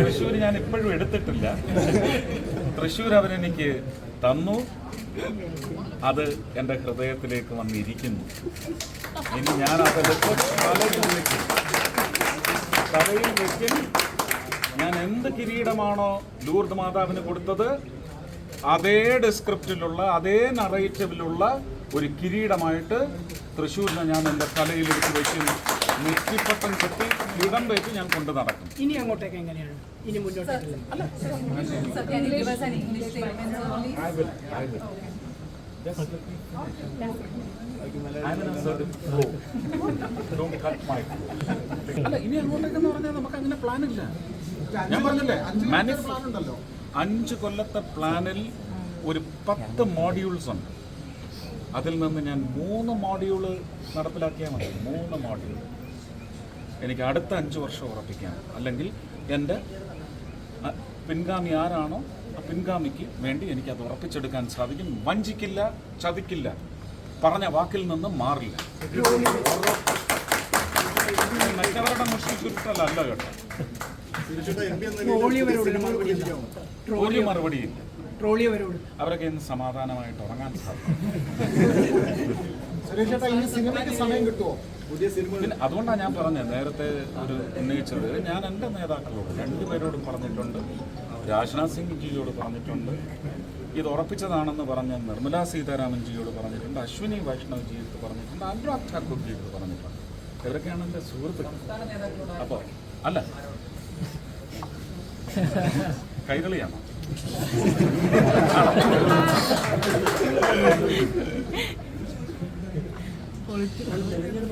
തൃശ്ശൂർ ഞാൻ ഇപ്പോഴും എടുത്തിട്ടില്ല. തൃശ്ശൂർ അവരെനിക്ക് തന്നു. അത് എന്റെ ഹൃദയത്തിലേക്ക് വന്നിരിക്കുന്നു. ഇനി ഞാൻ അതെടുത്ത് തലയിൽ ഞാൻ എന്ത് കിരീടമാണോ ലൂർദ് മാതാവിന് കൊടുത്തത് അതേ ഡിസ്ക്രിപ്റ്റിലുള്ള അതേ നറേറ്റീവിലുള്ള ഒരു കിരീടമായിട്ട് തൃശ്ശൂരിനെ ഞാൻ എന്റെ തലയിൽ എടുത്ത് വയ്ക്കും നെറ്റിപ്പട്ടം കെട്ടി ഇടം വെച്ച് ഞാൻ കൊണ്ടു നടക്കും. ഇനി അങ്ങോട്ടേക്ക് എങ്ങനെയാണ്? ഇനി മുന്നോട്ടേക്ക്. അല്ല ഇനി അങ്ങോട്ടേക്കെന്ന് പറഞ്ഞാൽ നമുക്ക് അങ്ങനെ പ്ലാൻ ഇല്ല. ഞാൻ പറഞ്ഞില്ലേ അഞ്ച് കൊല്ലത്തെ പ്ലാനിൽ ഒരു പത്ത് മോഡ്യൂൾസ് ഉണ്ട്. അതിൽ നിന്ന് ഞാൻ മൂന്ന് മോഡ്യൂൾ നടപ്പിലാക്കിയാൽ മതി. മൂന്ന് മോഡ്യൂൾ എനിക്ക് അടുത്ത അഞ്ച് വർഷം ഉറപ്പിക്കാം അല്ലെങ്കിൽ എന്റെ പിൻഗാമി ആരാണോ ആ പിൻഗാമിക്ക് വേണ്ടി എനിക്കത് ഉറപ്പിച്ചെടുക്കാൻ സാധിക്കും. വഞ്ചിക്കില്ല ചതിക്കില്ല. പറഞ്ഞ വാക്കിൽ നിന്ന് മാറില്ല. മറ്റവരുടെ മുഷ്ടി ചുരുട്ടലല്ല കേട്ടോ? ഒരു മറുപടിയില്ല. അവരൊക്കെ ഇന്ന് സമാധാനമായിട്ട് ഉറങ്ങാൻ സാധിക്കും. സിനിമയ്ക്ക് സമയം കിട്ടുമോ പുതിയ സിനിമ പിന്നെ അതുകൊണ്ടാണ് ഞാൻ പറഞ്ഞത് നേരത്തെ ഒരു ഉന്നയിച്ചത്. ഞാൻ എന്റെ നേതാക്കളോട് രണ്ടുപേരോടും പറഞ്ഞിട്ടുണ്ട്. രാജ്നാഥ് സിംഗ് ജിയോട് പറഞ്ഞിട്ടുണ്ട്. ഇത് ഉറപ്പിച്ചതാണെന്ന് പറഞ്ഞ നിർമ്മലാ സീതാരാമൻ ജിയോട് പറഞ്ഞിട്ടുണ്ട്. അശ്വിനി വൈഷ്ണവ് ജിയോട് പറഞ്ഞിട്ടുണ്ട്. അനുരാഗ് ഠാക്കൂർ ജിയോട് പറഞ്ഞിട്ടുണ്ട്. ഇവരൊക്കെയാണ് എന്റെ സുഹൃത്തുക്കൾ. അപ്പോൾ അല്ല. കൈരളിയാണോ?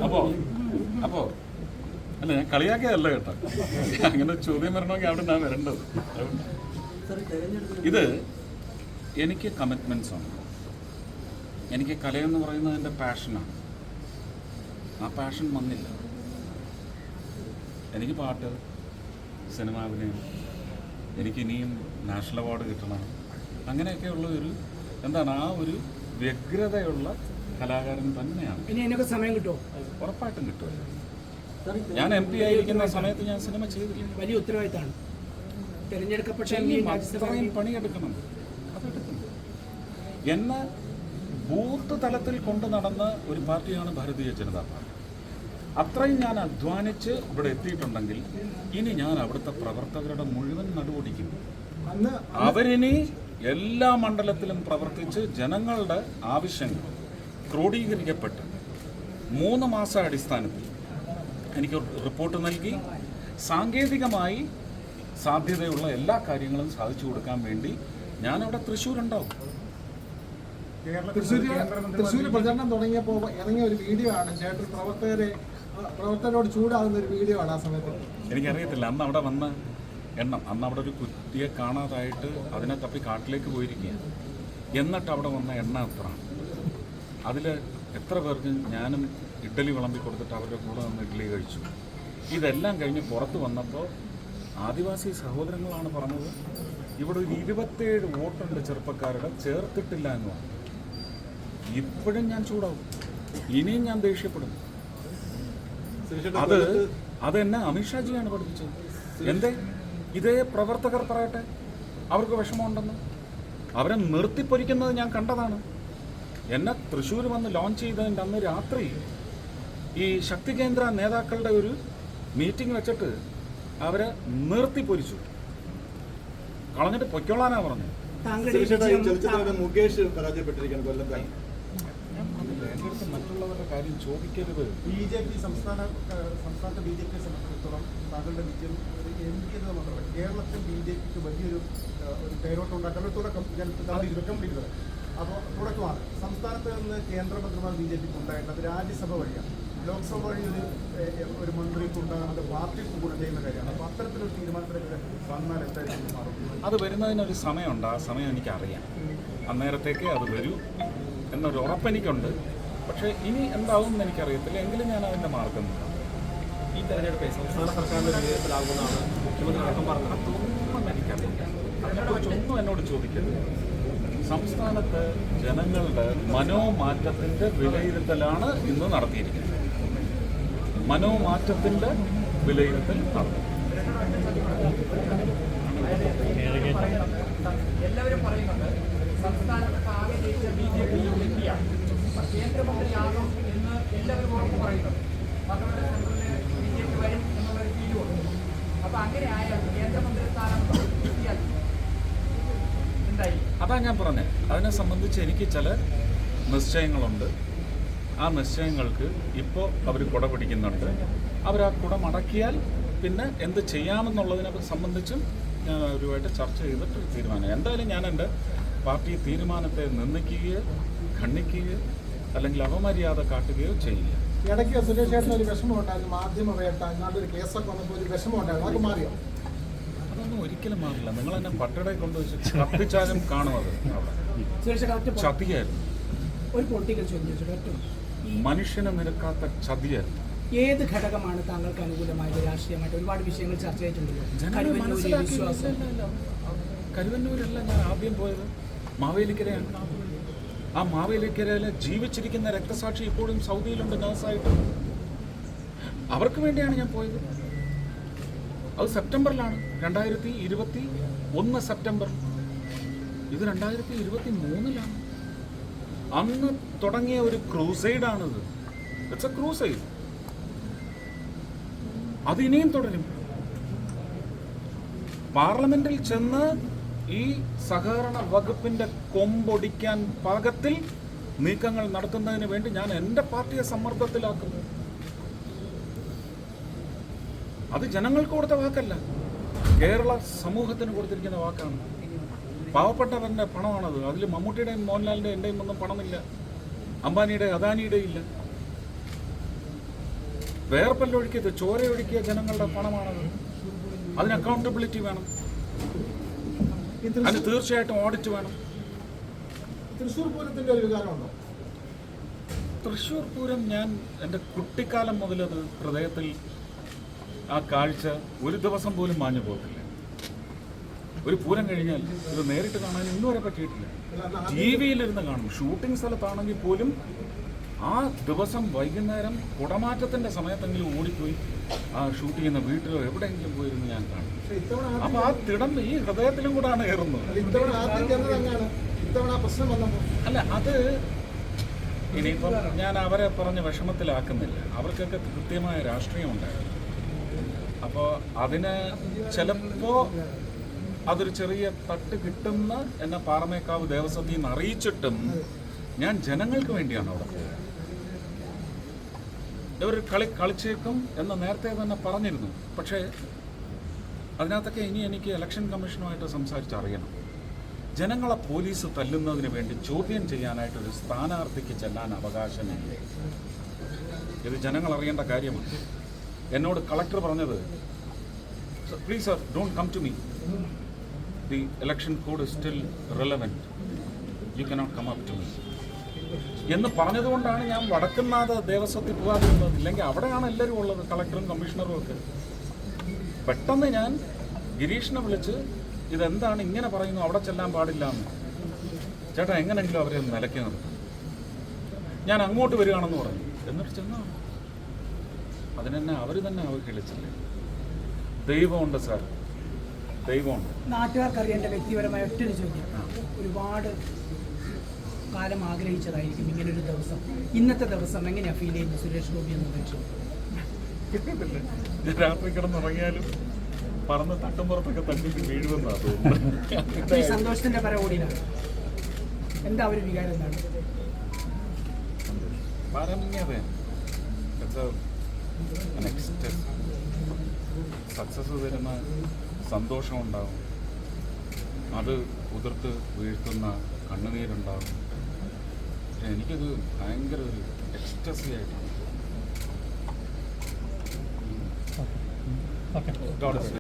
അപ്പോ അപ്പോ അല്ല ഞാൻ കളിയാക്കിയതല്ല കേട്ടോ. അങ്ങനെ ചോദ്യം വരണമെങ്കിൽ അവിടെ ഞാൻ വരേണ്ടത് ഇത് എനിക്ക് കമ്മിറ്റ്മെന്റ്സ് ആണ്. എനിക്ക് കലയെന്ന് പറയുന്നത് എന്റെ പാഷനാണ് ആ പാഷൻ വന്നില്ല. എനിക്ക് പാട്ട് സിനിമ അഭിനയം എനിക്ക് ഇനിയും നാഷണൽ അവാർഡ് കിട്ടണം. അങ്ങനെയൊക്കെയുള്ള ഒരു എന്താണ് ആ ഒരു വ്യഗ്രതയുള്ള കലാകാരൻ തന്നെയാണ്. ഇനി അതിനൊക്കെ സമയം കിട്ടുമോ? ഉറപ്പായിട്ടും കിട്ടുമല്ലോ ഞാൻ എം പി ആയിരിക്കുന്ന സമയത്ത് ഞാൻ സിനിമ ചെയ്തില്ല വലിയ ഉത്തരവാദിത്തമാണ്. തിരഞ്ഞെടുക്കപ്പെട്ട പണിയെടുക്കണം. അതെടുക്കുന്നു എന്നെ ബൂത്ത് തലത്തിൽ കൊണ്ടു നടന്ന ഒരു പാർട്ടിയാണ് ഭാരതീയ ജനതാ പാർട്ടി. അത്രയും ഞാൻ അധ്വാനിച്ച് ഇവിടെ എത്തിയിട്ടുണ്ടെങ്കിൽ ഇനി ഞാൻ അവിടുത്തെ പ്രവർത്തകരുടെ മുഴുവൻ നടുപൊടിക്കും അന്ന് അവരിനി എല്ലാ മണ്ഡലത്തിലും പ്രവർത്തിച്ച് ജനങ്ങളുടെ ആവശ്യങ്ങൾ ക്രോഡീകരിക്കപ്പെട്ട് മൂന്ന് മാസ അടിസ്ഥാനത്തിൽ എനിക്ക് റിപ്പോർട്ട് നൽകി. സാങ്കേതികമായി സാധ്യതയുള്ള എല്ലാ കാര്യങ്ങളും സാധിച്ചു കൊടുക്കാൻ വേണ്ടി ഞാനവിടെ തൃശ്ശൂരുണ്ടാവും. തൃശ്ശൂർ തൃശ്ശൂർ പ്രചരണം തുടങ്ങിയപ്പോൾ ഇറങ്ങിയ ഒരു വീഡിയോ ആണ്. ചേട്ടൻ പ്രവർത്തകരെ പ്രവർത്തകരോട് ചൂടാകുന്ന ഒരു വീഡിയോ ആണ് ആ സമയത്ത്. എനിക്കറിയത്തില്ല. അന്ന് അവിടെ വന്ന എണ്ണം അന്ന് അവിടെ ഒരു കുട്ടിയെ കാണാതായിട്ട് അതിനെ തപ്പി കാട്ടിലേക്ക് പോയിരിക്കുകയാണ്. എന്നിട്ട് അവിടെ വന്ന എണ്ണ എത്രയാണ് അതിൽ എത്ര പേർക്ക് ഞാനും ഇഡ്ഡലി വിളമ്പി കൊടുത്തിട്ട് അവരുടെ കൂടെ നിന്ന് ഇഡ്ഡലി കഴിച്ചു. ഇതെല്ലാം കഴിഞ്ഞ് പുറത്ത് വന്നപ്പോൾ ആദിവാസി സഹോദരങ്ങളാണ് പറഞ്ഞത് ഇവിടെ ഒരു ഇരുപത്തേഴ് വോട്ടുണ്ട് ചെറുപ്പക്കാരുടെ ചേർത്തിട്ടില്ല എന്ന് പറഞ്ഞു. ഇപ്പോഴും ഞാൻ ചൂടാവും. ഇനിയും ഞാൻ ദേഷ്യപ്പെടും. അത് അതെന്നെ അമിത്ഷാജിയാണ് പഠിപ്പിച്ചത്. എന്തേ? ഇതേ പ്രവർത്തകർ പറയട്ടെ. അവർക്ക് വിഷമമുണ്ടെന്ന്. അവരെ നിർത്തിപ്പൊരിക്കുന്നത് ഞാൻ കണ്ടതാണ്. എന്നെ തൃശ്ശൂർ വന്ന് ലോഞ്ച് ചെയ്തതിന്റെ അന്ന് രാത്രി ഈ ശക്തി കേന്ദ്ര നേതാക്കളുടെ ഒരു മീറ്റിംഗ് വെച്ചിട്ട് അവരെ നിർത്തി പൊരിച്ചു. കളഞ്ഞിട്ട് പൊയ്ക്കോളാനാ പറഞ്ഞു. മുകേഷ് പരാജയപ്പെട്ടിരിക്കുകയാണ് കൊല്ലത്ത് ഞാൻ പറഞ്ഞില്ലേ, എന്റെ അടുത്ത് മറ്റുള്ളവരുടെ കാര്യം ചോദിക്കരുത്. ബി ജെ പി സംസ്ഥാന സംസ്ഥാനത്തെ ബി ജെ പിയെ സംബന്ധിച്ചിടത്തോളം താങ്കളുടെ വിജയം ഒരു എം പി എന്നത് മാത്രമല്ല കേരളത്തിൽ ബി ജെ പിക്ക് വലിയൊരു ഒരു പേരോട്ടം ഉണ്ടാക്കാൻ ഒരു തുടക്കം. ഞാൻ കംപ്ലീറ്റ് അപ്പോൾ തുടക്കമാണ് സംസ്ഥാനത്ത് നിന്ന് കേന്ദ്രമന്ത്രിമാർ ബി ജെ പിക്ക് ഉണ്ടായിട്ടുള്ളത് രാജ്യസഭ വഴിയാണ് ലോക്സഭ വഴി ഒരു ഒരു മന്ത്രിക്ക് ഉണ്ടാകുന്നത് പാർട്ടിക്ക് ഗുണം ചെയ്യുന്ന കാര്യമാണ്. അപ്പോൾ അത്തരത്തിലൊരു തീരുമാനത്തിലേക്ക് വന്നാൽ എന്തായിരിക്കും മാറും. അത് വരുന്നതിനൊരു സമയമുണ്ട്. ആ സമയം എനിക്കറിയാം. അന്നേരത്തേക്ക് അത് വരൂ എന്നൊരു ഉറപ്പെനിക്കുണ്ട് പക്ഷേ ഇനി എന്താവും എന്ന് എനിക്കറിയത്തില്ല. എങ്കിലും ഞാൻ അതിന്റെ മാർഗം ഈ തെരഞ്ഞെടുപ്പ് സംസ്ഥാന സർക്കാരിന്റെ വിജയത്തിലാകുമെന്നാണ് മുഖ്യമന്ത്രി അടക്കം പറഞ്ഞത്. അതൊന്നും എനിക്കറിയില്ല. അതിനെക്കുറിച്ചൊന്നും എന്നോട് ചോദിക്കരുത്. സംസ്ഥാനത്ത് ജനങ്ങളുടെ മനോമാറ്റത്തിന്റെ വിലയിരുത്തലാണ് ഇന്ന് നടത്തിയിരിക്കുന്നത്. മനോമാറ്റത്തിന്റെ വിലയിരുത്തൽ നടത്തി എല്ലാവരും പറയുന്നുണ്ട് സംസ്ഥാനത്ത് ആകെ ജയിച്ച ബി ജെ പി എംപിയാണ് കേന്ദ്രമന്ത്രിയാകും എന്ന് എല്ലാവരും ഉറപ്പ് പറയുന്നുണ്ട്. പാർലമെന്റ് സെൻട്രലിൽ ബി ജെ പി വരും എന്നുള്ളൊരു ഫീലുമുണ്ട് അപ്പൊ അങ്ങനെ ആയാൽ കേന്ദ്രമന്ത്രി സ്ഥാനം കിട്ടിയാൽ എന്തായി? അതാ ഞാൻ പറഞ്ഞത് അതിനെ സംബന്ധിച്ച് എനിക്ക് ചില നിശ്ചയങ്ങളുണ്ട്. ആ നിശ്ചയങ്ങൾക്ക് ഇപ്പോൾ അവർ കുട പിടിക്കുന്നുണ്ട്. അവർ ആ കുട മടക്കിയാൽ പിന്നെ എന്ത് ചെയ്യാമെന്നുള്ളതിനെ സംബന്ധിച്ചും ഞാൻ അവരുമായിട്ട് ചർച്ച ചെയ്തിട്ട് തീരുമാനം. എന്തായാലും ഞാൻ എന്റെ പാർട്ടി തീരുമാനത്തെ നിന്ദിക്കുകയോ ഖണ്ഡിക്കുകയോ അല്ലെങ്കിൽ അപമര്യാദ കാട്ടുകയോ ചെയ്യില്ല. ഇടയ്ക്ക് സുരേഷ് ഒരു വിഷമം ഉണ്ടായിരുന്നു. മാധ്യമ വേട്ട ഒരു കേസൊക്കെ വന്നപ്പോൾ ഒരു വിഷമം ഉണ്ടായിരുന്നു. അതൊക്കെ മാറിയോ? അതൊന്നും ഒരിക്കലും മാറില്ല. നിങ്ങൾ എന്നെ പട്ടടയെ കൊണ്ടുവച്ച് കത്തിച്ചാലും കാണും അത് ചതിയായിരുന്നു. ഒരു പൊളിറ്റിക്കൽ ചോദ്യം ചോദിച്ചോട്ടെ മനുഷ്യനെ നിരക്കാത്ത ചതിയായിരുന്നു. ഏത് ഘടകമാണ് താങ്കൾക്ക് അനുകൂലമായത്? രാഷ്ട്രീയമായിട്ട് ഒരുപാട് വിഷയങ്ങൾ ചർച്ച ചെയ്തിട്ടുണ്ടല്ലോ കരുവന്നൂരല്ല ഞാൻ ആദ്യം പോയത്. മാവേലിക്കരയാണ്. ആ മാവേലിക്കരയിലെ ജീവിച്ചിരിക്കുന്ന രക്തസാക്ഷി ഇപ്പോഴും സൗദിയിലുണ്ട് നഴ്സായിട്ട്. അവർക്ക് വേണ്ടിയാണ് ഞാൻ പോയത്. അത് സെപ്റ്റംബറിലാണ്. രണ്ടായിരത്തി ഇരുപത്തി ഒന്ന് സെപ്റ്റംബർ. ഇത് രണ്ടായിരത്തി ഇരുപത്തി മൂന്നിലാണ് അന്ന് തുടങ്ങിയ ഒരു ക്രൂസൈഡാണിത്. ഇറ്റ്സ് എ ക്രൂസൈഡ് അത് ഇനിയും തുടരും. പാർലമെന്റിൽ ചെന്ന് ഈ സഹകരണ വകുപ്പിന്റെ കൊമ്പൊടിക്കാൻ പാകത്തിൽ നീക്കങ്ങൾ നടത്തുന്നതിന് വേണ്ടി ഞാൻ എന്റെ പാർട്ടിയെ സമ്മർദ്ദത്തിലാക്കും അത് ജനങ്ങൾക്ക് കൊടുത്ത വാക്കല്ല. കേരള സമൂഹത്തിന് കൊടുത്തിരിക്കുന്ന വാക്കാണ്. പാവപ്പെട്ടവരുടെ പണമാണത്. അതിൽ മമ്മൂട്ടിയുടെയും മോഹൻലാലിന്റെയും എന്റെയും ഒന്നും പണമില്ല. അംബാനിയുടെ അദാനിയുടെ ഇല്ല. വേർപ്പല്ലൊഴുക്കിയത് ചോരയൊഴുക്കിയ ജനങ്ങളുടെ പണമാണത്. അതിന് അക്കൗണ്ടബിലിറ്റി വേണം. അതിന് തീർച്ചയായിട്ടും ഓഡിറ്റ് വേണം. തൃശ്ശൂർ പൂരത്തിന്റെ ഒരു വികാരമുണ്ടോ? തൃശ്ശൂർ പൂരം ഞാൻ എന്റെ കുട്ടിക്കാലം മുതലത് ഹൃദയത്തിൽ ആ കാഴ്ച ഒരു ദിവസം പോലും മാഞ്ഞു പോകത്തില്ല. ഒരു പൂരം കഴിഞ്ഞാൽ ഇത് നേരിട്ട് കാണാൻ ഇന്നും വരെ പറ്റിയിട്ടില്ല. ടി വിയിലിരുന്ന് കാണും. ഷൂട്ടിംഗ് സ്ഥലത്താണെങ്കിൽ പോലും ആ ദിവസം വൈകുന്നേരം കുടമാറ്റത്തിന്റെ സമയത്തെങ്കിലും ഓടിപ്പോയി ആ ഷൂട്ട് ചെയ്യുന്ന വീട്ടിലോ എവിടെയെങ്കിലും പോയിരുന്നു ഞാൻ കാണും. അപ്പൊ ആ തിടം ഈ ഹൃദയത്തിലും കൂടാണ് കയറുന്നത് അല്ല അത് ഇനിയിപ്പം ഞാൻ അവരെ പറഞ്ഞ് വിഷമത്തിലാക്കുന്നില്ല. അവർക്കൊക്കെ കൃത്യമായ രാഷ്ട്രീയം ഉണ്ടായിരുന്നു അപ്പോൾ അതിന് ചിലപ്പോൾ അതൊരു ചെറിയ തട്ട് കിട്ടുന്ന എന്നെ പാറമേക്കാവ് ദേവസ്വത്തിൽ നിന്ന് അറിയിച്ചിട്ടും ഞാൻ ജനങ്ങൾക്ക് വേണ്ടിയാണ് അവിടെ പോയത്. ഇവർ കളി കളിച്ചേക്കും എന്ന് നേരത്തെ തന്നെ പറഞ്ഞിരുന്നു. പക്ഷേ അതിനകത്തൊക്കെ ഇനി എനിക്ക് ഇലക്ഷൻ കമ്മീഷനുമായിട്ട് സംസാരിച്ചറിയണം. ജനങ്ങളെ പോലീസ് തല്ലുന്നതിന് വേണ്ടി ചോദ്യം ചെയ്യാനായിട്ട് ഒരു സ്ഥാനാർത്ഥിക്ക് ചെല്ലാൻ അവകാശമില്ല? ഇത് ജനങ്ങൾ അറിയേണ്ട കാര്യമാണ്. എന്നോട് കളക്ടർ പറഞ്ഞത് please sir don't come to me the election code still relevant you cannot come up to me എന്ന് പറഞ്ഞതുകൊണ്ടാണ് ഞാൻ വടക്കുന്നാഥ ദേവസ്വത്തിൽ പോകാതിരുന്നത് ഇല്ലെങ്കിൽ അവിടെയാണ് എല്ലാവരും ഉള്ളത് കളക്ടറും കമ്മീഷണറും ഒക്കെ. പെട്ടെന്ന് ഞാൻ ഗിരീഷിനെ വിളിച്ച് ഇതെന്താണ് ഇങ്ങനെ പറയുന്നു? അവിടെ ചെല്ലാൻ പാടില്ല എന്ന്. ചേട്ടാ എങ്ങനെയെങ്കിലും അവരെ നിലയ്ക്ക് നിർത്തും. ഞാൻ അങ്ങോട്ട് വരികയാണെന്ന് പറഞ്ഞു. എന്നിട്ട് ചെന്നാ അതിനെന്നെ അവർ തന്നെ അവഹേളിച്ചില്ലേ ദൈവമുണ്ട് സാർ. ദൈവമുണ്ട്. നാട്ടുകാർക്ക് അറിയേണ്ട വ്യക്തിപരമായ ഒറ്റൊരു ചോദ്യം. ഒരുപാട് കാലം ആഗ്രഹിച്ചതായിരിക്കും ഇങ്ങനെ ഒരു ദിവസം. ഇന്നത്തെ ദിവസം എങ്ങനെയാ ഫീൽ ചെയ്യുന്നത് സുരേഷ് ഗോപി എന്ന് വെച്ചു? ഞാൻ രാത്രി കിടന്നുറങ്ങിയാലും പറന്ന് തട്ടുമ്പുറത്തൊക്കെ തട്ടി വീഴുമെന്നാ ഈ തോന്നുന്നത് സന്തോഷത്തിന്റെ പരകോടിയിലാണ് എന്താ ഒരു വികാരം എന്താണ്? പരമ്യത സക്സസ് തരുന്ന സന്തോഷമുണ്ടാവും. അത് കുതിർത്ത് വീഴ്ത്തുന്ന കണ്ണുനീരുണ്ടാവും. പക്ഷെ എനിക്കത് ഭയങ്കര ഒരു എക്സ്റ്റസി ആയിട്ടാണ്